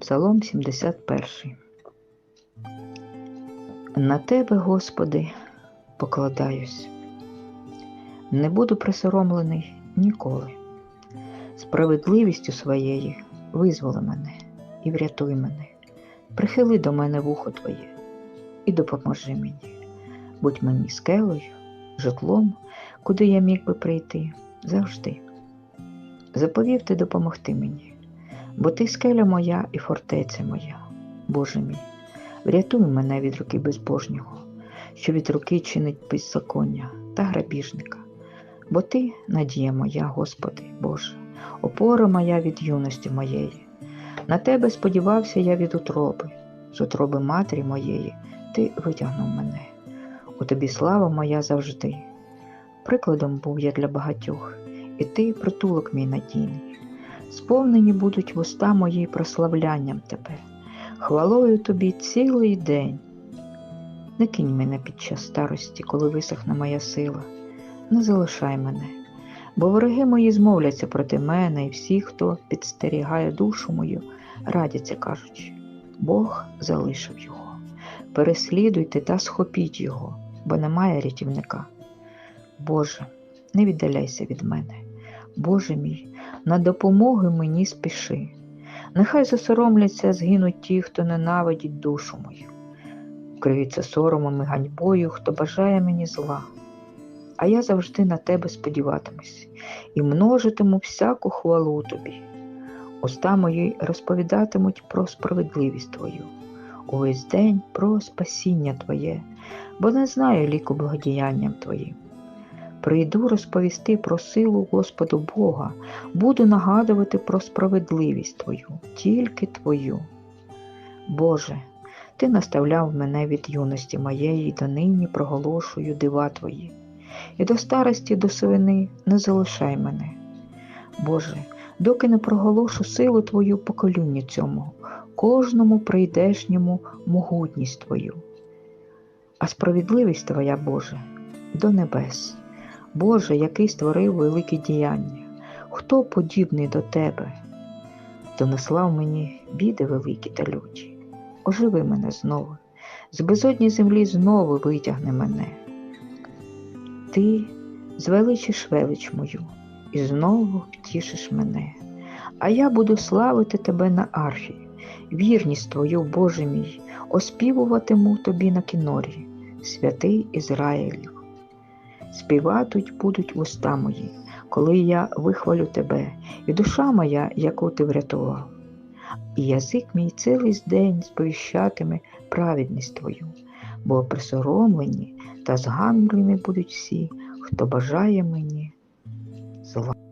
Псалом 71. На тебе, Господи, покладаюсь. Не буду присоромлений ніколи. Справедливістю своєю визволи мене і врятуй мене. Прихили до мене вухо Твоє і допоможи мені. Будь мені скелею, житлом, куди я міг би прийти завжди. Заповів ти допомогти мені, бо ти скеля моя і фортеця моя, Боже мій, врятуй мене від руки безбожнього, що від руки чинить беззаконня та грабіжника. Бо ти надія моя, Господи, Боже, опора моя від юності моєї. На тебе сподівався я від утроби, з утроби матері моєї ти витягнув мене. У тобі слава моя завжди. Прикладом був я для багатьох, і ти притулок мій надійний. Сповнені будуть вуста мої прославлянням тебе, хвалою тобі цілий день. Не кинь мене під час старості, коли висохне моя сила, не залишай мене, бо вороги мої змовляться проти мене, і всі, хто підстерігає душу мою, радяться, кажучи, Бог залишив його. Переслідуйте та схопіть його, бо немає рятівника. Боже, не віддаляйся від мене. Боже мій, на допомогу мені спіши. Нехай засоромляться, згинуть ті, хто ненавидить душу мою, вкриються соромом і ганьбою, хто бажає мені зла. А я завжди на тебе сподіватимусь і множитиму всяку хвалу тобі. Уста мої розповідатимуть про справедливість Твою, увесь день про спасіння Твоє, бо не знаю ліку благодіянням Твоїм. Прийду розповісти про силу Господу Бога, буду нагадувати про справедливість Твою, тільки Твою. Боже, Ти наставляв мене від юності моєї, донині проголошую дива Твої, і до старості до сивини не залишай мене. Боже, доки не проголошу силу Твою поколінню цьому, кожному прийдешньому могутність Твою. А справедливість Твоя, Боже, до небес. Боже, який створив великі діяння, хто подібний до Тебе? Донеслав мені біди великі та люті. Оживи мене знову, з безодні землі знову витягни мене. Ти звеличиш велич мою і знову втішиш мене, а я буду славити тебе на арфі, вірність твою, Боже мій, оспівуватиму тобі на кінорі, святий Ізраїлів. Співатуть будуть уста мої, коли я вихвалю тебе, і душа моя, яку ти врятував. І язик мій цілий день сповіщатиме праведність твою, бо присоромлені та зганблені будуть всі, хто бажає мені зла.